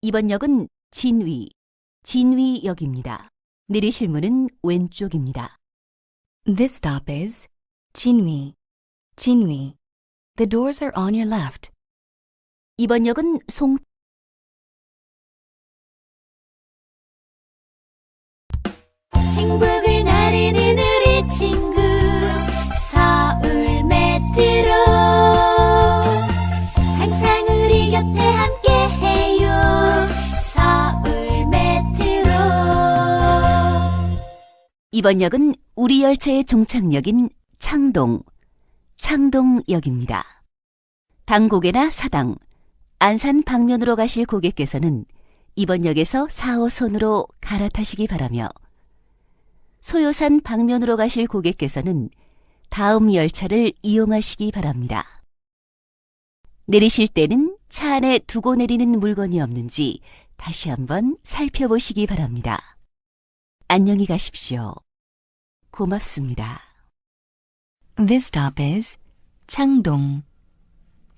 이번 역은 진위, 진위역입니다. 내리실 문은 왼쪽입니다. This stop is Chinwi. Chinwi. The doors are on your left. 이번 역은 송, 이번 역은 우리 열차의 종착역인 창동, 창동역입니다. 당고개나 사당, 안산 방면으로 가실 고객께서는 이번 역에서 4호선으로 갈아타시기 바라며 소요산 방면으로 가실 고객께서는 다음 열차를 이용하시기 바랍니다. 내리실 때는 차 안에 두고 내리는 물건이 없는지 다시 한번 살펴보시기 바랍니다. 안녕히 가십시오. 고맙습니다. This stop is Changdong.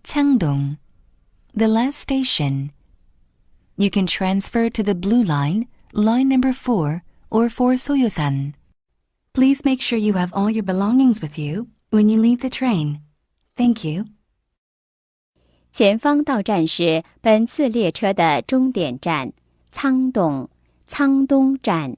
Changdong. The last station. You can transfer to the blue line, line number 4, or for Soyosan. Please make sure you have all your belongings with you when you leave the train. Thank you. 前方到站是本次列车的终点站仓东仓东站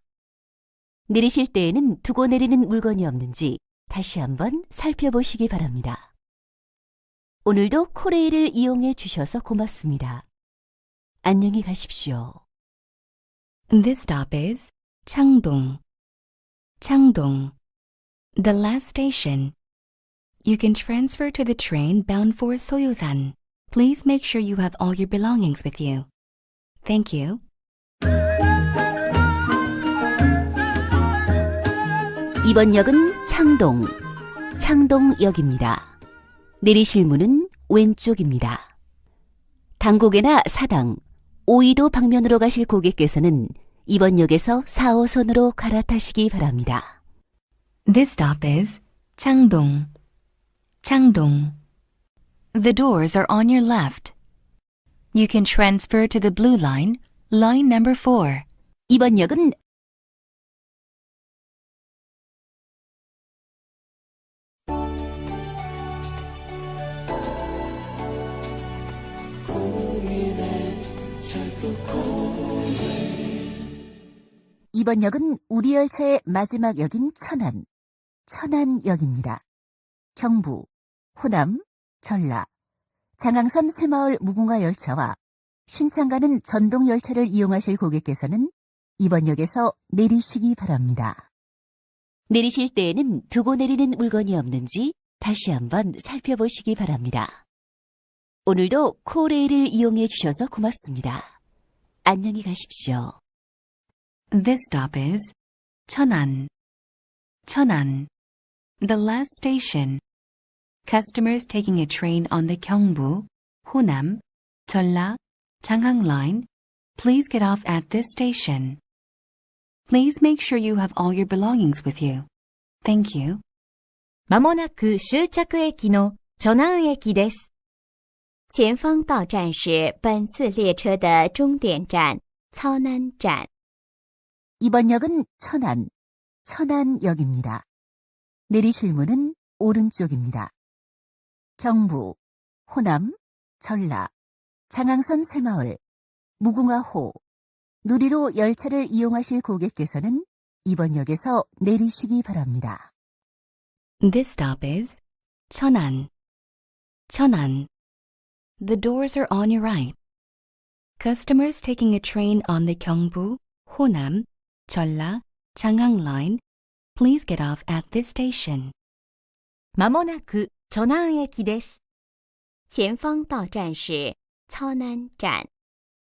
내리실 때에는 두고 내리는 물건이 없는지 다시 한번 살펴보시기 바랍니다. 오늘도 코레일을 이용해 주셔서 고맙습니다. 안녕히 가십시오. This stop is Changdong. Changdong. The last station. You can transfer to the train bound for Soyosan. Please make sure you have all your belongings with you. Thank you. 이번 역은 창동, 창동역입니다. 내리실 문은 왼쪽입니다. 당고개나 사당, 오이도 방면으로 가실 고객께서는 이번 역에서 4호선으로 갈아타시기 바랍니다. This stop is Changdong. Changdong. The doors are on your left. You can transfer to the blue line, line number 4. 이번 역은 이번 역은 우리 열차의 마지막 역인 천안, 천안역입니다. 경부, 호남, 전라, 장항선 새마을 무궁화 열차와 신창 가는 전동 열차를 이용하실 고객께서는 이번 역에서 내리시기 바랍니다. 내리실 때에는 두고 내리는 물건이 없는지 다시 한번 살펴보시기 바랍니다. 오늘도 코레일을 이용해 주셔서 고맙습니다. 안녕히 가십시오. This stop is Cheonan. Cheonan. The last station. Customers taking a train on the Gyeongbu, Honam, Jeolla, Changhang line, please get off at this station. Please make sure you have all your belongings with you. Thank you. まもなく終着駅のチョナン駅です。 前方到站是本次列车的终点站操南站 이번 역은 천안, 천안역입니다. 내리실 문은 오른쪽입니다. 경부, 호남, 전라, 장항선 새마을, 무궁화호, 누리로 열차를 이용하실 고객께서는 이번 역에서 내리시기 바랍니다. This stop is Cheonan. Cheonan. The doors are on your right. Customers taking a train on the Gyeongbu, Honam, Jeolla, Changhang line, please get off at this station. まもなくチョナン駅です。前方到站是操南站